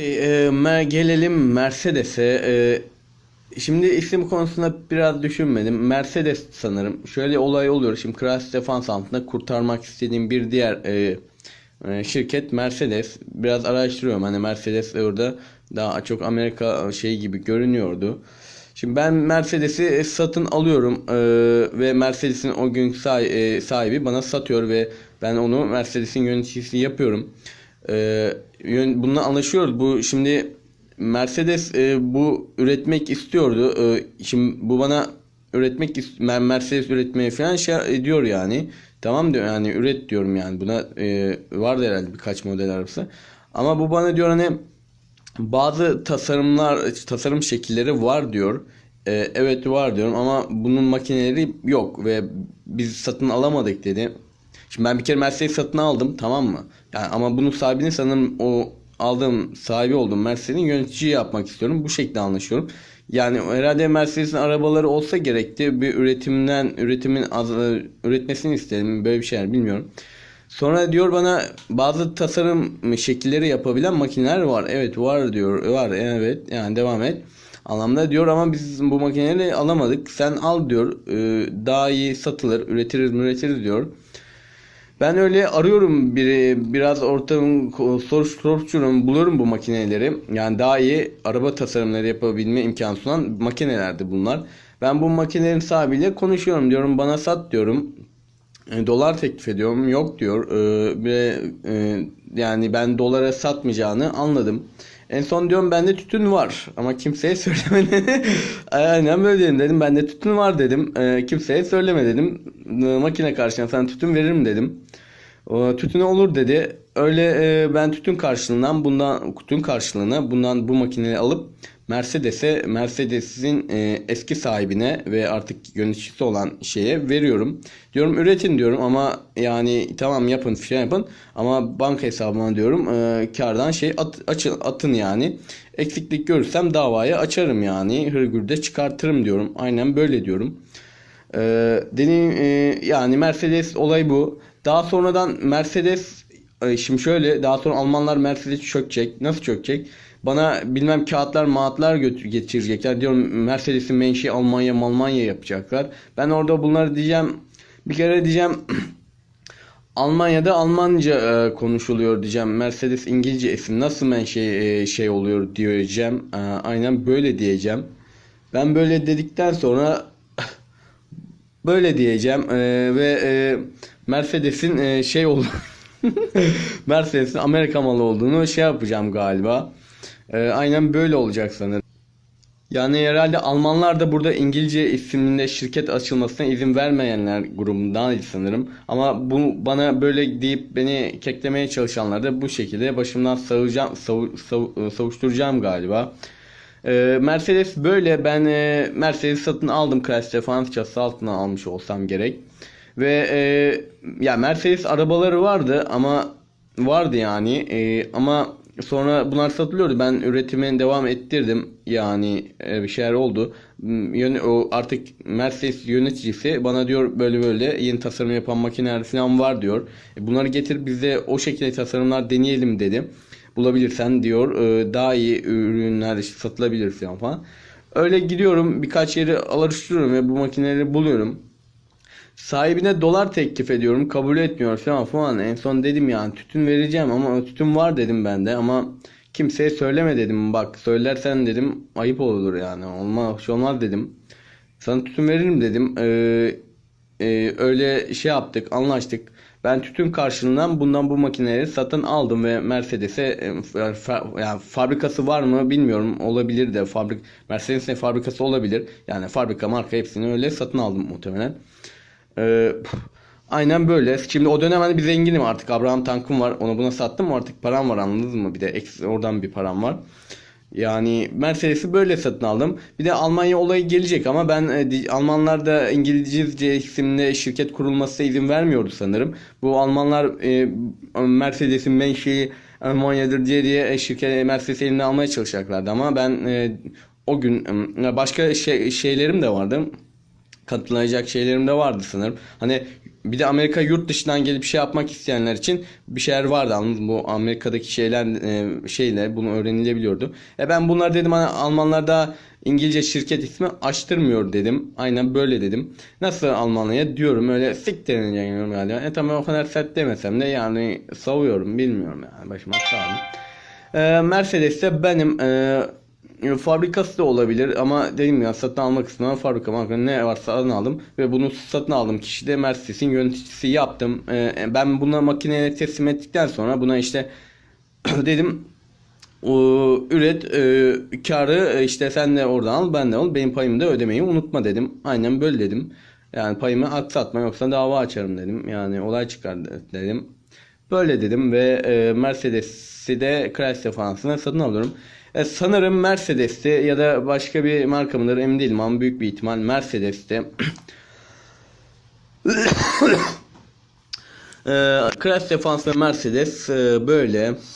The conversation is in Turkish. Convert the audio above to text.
E, gelelim Mercedes'e. E, şimdi isim konusunda biraz düşünmedim. Mercedes sanırım. Şöyle olay oluyor. Şimdi Crash Defense altında kurtarmak istediğim bir diğer e, e, şirket Mercedes. Biraz araştırıyorum. Hani Mercedes orada daha çok Amerika şeyi gibi görünüyordu. Şimdi ben Mercedes'i satın alıyorum e, ve Mercedes'in o gün e, sahibi bana satıyor ve ben onu Mercedes'in yöneticisi yapıyorum. Ee, bununla anlaşıyoruz. Bu şimdi Mercedes e, bu üretmek istiyordu. Ee, şimdi bu bana üretmek Mercedes üretmeye falan şey ediyor yani. Tamam diyor yani üret diyorum yani. Buna e, vardı herhalde birkaç model arası. Ama bu bana diyor hani bazı tasarımlar tasarım şekilleri var diyor. Ee, evet var diyorum ama bunun makineleri yok ve biz satın alamadık dedi. Şimdi ben bir kere Mercedes satın aldım tamam mı? Yani ama bunun sahibini sanırım o aldığım sahibi olduğum Mercedes'in yönetici yapmak istiyorum. Bu şekilde anlaşıyorum. Yani herhalde Mercedes'in arabaları olsa gerekti. Bir üretimden üretimin az, üretmesini istedim. Böyle bir şeyler bilmiyorum. Sonra diyor bana bazı tasarım şekilleri yapabilen makineler var. Evet var diyor. Var evet yani devam et. Anlamda diyor ama biz bu makineleri alamadık. Sen al diyor. Ee, Daha iyi satılır. Üretiriz üretiriz diyor. Ben öyle arıyorum biri biraz ortam soruş soruşturuyorum buluyorum bu makineleri. Yani daha iyi araba tasarımları yapabilme imkanı sunan makinelerdi bunlar. Ben bu makinelerin sahibiyle konuşuyorum diyorum bana sat diyorum. E, dolar teklif ediyorum yok diyor. E, ve e, yani ben dolara satmayacağını anladım. En son diyorum bende tütün var ama kimseye söylemedi. Aynen böyle dedim dedim bende tütün var dedim. E, kimseye söyleme dedim. E, makine karşılığında sana tütün veririm dedim. O, tütüne olur dedi. Öyle e, ben tütün karşılığından bundan tütün karşılığına bundan bu makineyi alıp Mercedes'e Mercedes'in e, eski sahibine ve artık yöneticisi olan şeye veriyorum. Diyorum üretin diyorum ama yani tamam yapın şey yapın ama banka hesabıma diyorum e, kardan şey at, açın, atın yani. Eksiklik görürsem davaya açarım yani. Hırgürde çıkartırım diyorum. Aynen böyle diyorum. Ee, dediğim e, yani Mercedes olay bu. Daha sonradan Mercedes e, şimdi şöyle daha sonra Almanlar Mercedes çökecek. Nasıl çökecek? Bana bilmem kağıtlar maatlar götür getirecekler. Diyorum Mercedes'in menşei Almanya Almanya yapacaklar. Ben orada bunları diyeceğim. Bir kere diyeceğim Almanya'da Almanca e, konuşuluyor diyeceğim. Mercedes İngilizce isim nasıl menşei e, şey oluyor diyeceğim. E, aynen böyle diyeceğim. Ben böyle dedikten sonra böyle diyeceğim Ee, ve e, Mercedes'in e, şey oldu Mercedes'in Amerika malı olduğunu şey yapacağım galiba. Ee, aynen böyle olacak sanırım. Yani herhalde Almanlar da burada İngilizce isiminde şirket açılmasına izin vermeyenler grubundan sanırım. Ama bu bana böyle deyip beni keklemeye çalışanlar da bu şekilde başımdan savacağım, savu, savu- savuşturacağım galiba. Ee, Mercedes böyle ben e, Mercedes satın aldım Crash Defense çatısı altına almış olsam gerek. Ve e, ya Mercedes arabaları vardı ama vardı yani E, ama sonra bunlar satılıyordu. Ben üretime devam ettirdim. Yani e, bir şeyler oldu. Yön, o artık Mercedes yöneticisi bana diyor böyle böyle yeni tasarım yapan makineler falan var diyor. E, bunları getir bize o şekilde tasarımlar deneyelim dedi bulabilirsen diyor e, daha iyi ürünler satılabilir falan. Öyle gidiyorum birkaç yeri araştırıyorum ve bu makineleri buluyorum. Sahibine dolar teklif ediyorum kabul etmiyor falan falan. En son dedim yani tütün vereceğim ama tütün var dedim ben de ama kimseye söyleme dedim. Bak söylersen dedim ayıp olur yani olmaz, şey olmaz dedim. Sana tütün veririm dedim. Ee, e, öyle şey yaptık anlaştık. Ben tütün karşılığından bundan bu makineleri satın aldım ve Mercedes'e e, yani fabrikası var mı bilmiyorum. Olabilir de fabrik Mercedes'in fabrikası olabilir. Yani fabrika marka hepsini öyle satın aldım muhtemelen. Ee, aynen böyle. Şimdi o dönem hani bir zenginim artık. Abraham tankım var. Onu buna sattım artık param var anladınız mı? Bir de eks- oradan bir param var. Yani Mercedes'i böyle satın aldım. Bir de Almanya olayı gelecek ama ben e, Almanlar da İngilizce isimli şirket kurulmasına izin vermiyordu sanırım. Bu Almanlar e, Mercedes'in menşei Almanya'dır diye diye e, şirket Mercedes eline almaya çalışacaklardı ama ben o gün başka şey, şeylerim de vardı katılacak şeylerim de vardı sanırım. Hani bir de Amerika yurt dışından gelip şey yapmak isteyenler için bir şeyler vardı anladın? Bu Amerika'daki şeyler e, şeyler bunu öğrenilebiliyordu. E ben bunlar dedim hani Almanlar da İngilizce şirket ismi açtırmıyor dedim. Aynen böyle dedim. Nasıl Almanya diyorum öyle siktirin yani galiba. E tamam o kadar sert demesem de yani savuyorum bilmiyorum yani başıma sağ olun. E, Mercedes'te benim e, fabrikası da olabilir ama dedim ya satın almak istedim fabrika marka ne varsa satın aldım ve bunu satın aldığım kişi de Mercedes'in yöneticisi yaptım. E, ben buna makineye teslim ettikten sonra buna işte dedim o, üret e, karı e, işte sen de oradan al ben de al benim payımı da ödemeyi unutma dedim. Aynen böyle dedim. Yani payımı aksatma yoksa dava açarım dedim. Yani olay çıkar de- dedim. Böyle dedim ve e, Mercedes'i de Chrysler fansına satın alıyorum. E, sanırım Mercedes'te ya da başka bir marka mıdır emin değilim ama büyük bir ihtimal Mercedes'te e, Chrysler fansına Mercedes e, böyle